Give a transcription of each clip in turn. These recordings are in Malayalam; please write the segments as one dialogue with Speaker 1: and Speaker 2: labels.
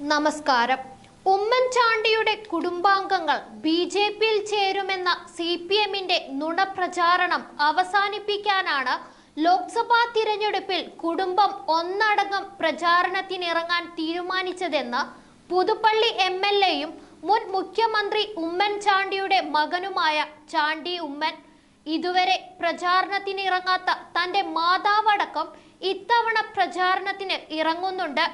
Speaker 1: നമസ്കാരം. ഉമ്മൻചാണ്ടിയുടെ കുടുംബാംഗങ്ങൾ ബി ജെ പിയിൽ ചേരുമെന്ന സി പി എമ്മിന്റെ നുണപ്രചാരണം അവസാനിപ്പിക്കാനാണ് ലോക്സഭാ തിരഞ്ഞെടുപ്പിൽ കുടുംബം ഒന്നടങ്കം പ്രചാരണത്തിനിറങ്ങാൻ തീരുമാനിച്ചതെന്ന് പുതുപ്പള്ളി എം എൽ എയും മുൻ മുഖ്യമന്ത്രി ഉമ്മൻചാണ്ടിയുടെ മകനുമായ ചാണ്ടി ഉമ്മൻ. ഇതുവരെ പ്രചാരണത്തിനിറങ്ങാത്ത തന്റെ മാതാവടക്കം ഇത്തവണ പ്രചാരണത്തിന് ഇറങ്ങുന്നുണ്ട്.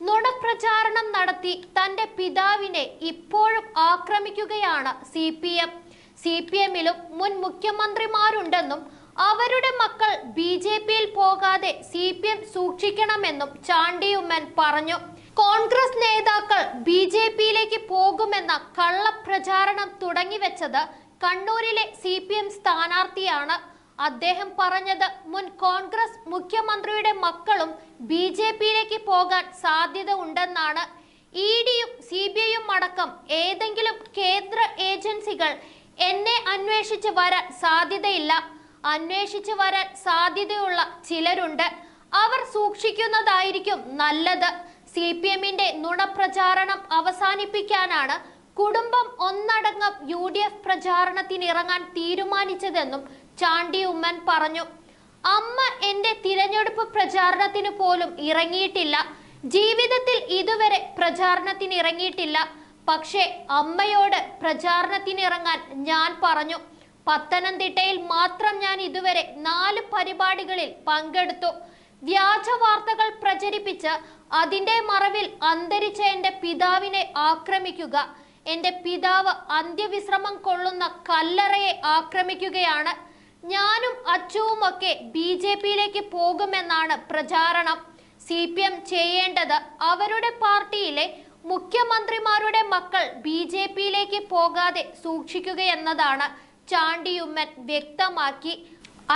Speaker 1: നുണപ്രചാരണം നടത്തി തന്റെ പിതാവിനെ ഇപ്പോഴും ആക്രമിക്കുകയാണ് C P M. C P എമ്മിലും മുൻ മുഖ്യമന്ത്രിമാരുണ്ടെന്നും അവരുടെ മക്കൾ ബി ജെ പിയിൽ പോകാതെ സി പി എം സൂക്ഷിക്കണമെന്നും ചാണ്ടിയുമ്മൻ പറഞ്ഞു. കോൺഗ്രസ് നേതാക്കൾ ബി ജെ പിയിലേക്ക് പോകുമെന്ന കള്ളപ്രചാരണം തുടങ്ങിവെച്ചത് കണ്ണൂരിലെ സി പി എം സ്ഥാനാർത്ഥിയാണ്. അദ്ദേഹം പറഞ്ഞത് മുൻ കോൺഗ്രസ് മുഖ്യമന്ത്രിയുടെ മക്കളും ബി ജെ പിയിലേക്ക് പോകാൻ സാധ്യത ഉണ്ടെന്നാണ് ഇ ഡിയും സി ബി ഐയും അടക്കം ഏതെങ്കിലും കേന്ദ്ര ഏജൻസികൾ എന്നെ അന്വേഷിച്ച് വരാൻ സാധ്യതയില്ല. അന്വേഷിച്ച് വരാൻ സാധ്യതയുള്ള ചിലരുണ്ട്. അവർ സൂക്ഷിക്കുന്നതായിരിക്കും നല്ലത്. സി പി എമ്മിന്റെ നുണപ്രചാരണം അവസാനിപ്പിക്കാനാണ് കുടുംബം ഒന്നടങ്കം യു ഡി എഫ് പ്രചാരണത്തിനിറങ്ങാൻ തീരുമാനിച്ചതെന്നും ചാണ്ടി ഉമ്മൻ പറഞ്ഞു അമ്മ എന്റെ തിരഞ്ഞെടുപ്പ് പ്രചാരണത്തിന് പോലും ഇറങ്ങിയിട്ടില്ല. ജീവിതത്തിൽ ഇതുവരെ പ്രചാരണത്തിന് ഇറങ്ങിയിട്ടില്ല. പക്ഷേ അമ്മയോട് പ്രചാരണത്തിനിറങ്ങാൻ ഞാൻ പറഞ്ഞു. പത്തനംതിട്ടയിൽ മാത്രം ഞാൻ ഇതുവരെ നാല് പരിപാടികളിൽ പങ്കെടുത്തു. വ്യാജ വാർത്തകൾ പ്രചരിപ്പിച്ച് അതിന്റെ മറവിൽ അന്തരിച്ച എന്റെ പിതാവിനെ ആക്രമിക്കുക. എന്റെ പിതാവ് അന്ത്യവിശ്രമം കൊള്ളുന്ന കല്ലറയെ ആക്രമിക്കുകയാണ്. ഞാനും അച്ചുവുമൊക്കെ ബി ജെ പിയിലേക്ക് പോകുമെന്നാണ് പ്രചാരണം. സി പി എം ചെയ്യേണ്ടത് അവരുടെ പാർട്ടിയിലെ മുഖ്യമന്ത്രിമാരുടെ മക്കൾ ബി ജെ പിയിലേക്ക് പോകാതെ സൂക്ഷിക്കുകയെന്നതാണ് ചാണ്ടിയുമ്മൻ വ്യക്തമാക്കി.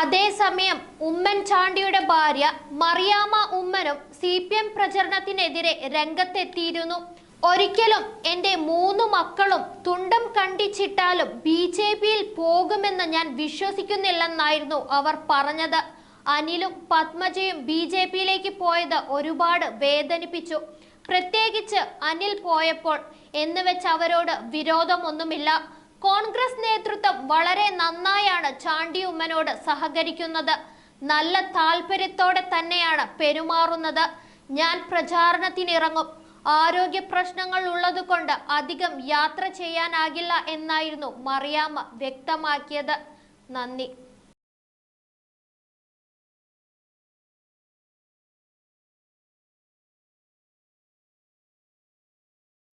Speaker 1: അതേസമയം ഉമ്മൻ ചാണ്ടിയുടെ ഭാര്യ മറിയാമ്മ ഉമ്മനും സി പി എം പ്രചരണത്തിനെതിരെ രംഗത്തെത്തിയിരുന്നു. ഒരിക്കലും എന്റെ മൂന്ന് മക്കളും തുണ്ടം കണ്ടിച്ചിട്ടാലും ബി ജെ പിയിൽ പോകുമെന്ന് ഞാൻ വിശ്വസിക്കുന്നില്ലെന്നായിരുന്നു അവർ പറഞ്ഞത്. അനിലും പത്മജയും ബി ജെ പിയിലേക്ക് പോയത് ഒരുപാട് വേദനിപ്പിച്ചു. പ്രത്യേകിച്ച് അനിൽ പോയപ്പോൾ എന്ന് വെച്ച് അവരോട് വിരോധമൊന്നുമില്ല. കോൺഗ്രസ് നേതൃത്വം വളരെ നന്നായാണ് ചാണ്ടി ഉമ്മനോട് സഹകരിക്കുന്നത്. നല്ല താല്പര്യത്തോടെ തന്നെയാണ് പെരുമാറുന്നത്. ഞാൻ പ്രചാരണത്തിനിറങ്ങും. ആരോഗ്യ പ്രശ്നങ്ങൾ ഉള്ളതുകൊണ്ട് അധികം യാത്ര ചെയ്യാനാകില്ല എന്നായിരുന്നു മറിയാമ്മ വ്യക്തമാക്കിയത്. നന്ദി.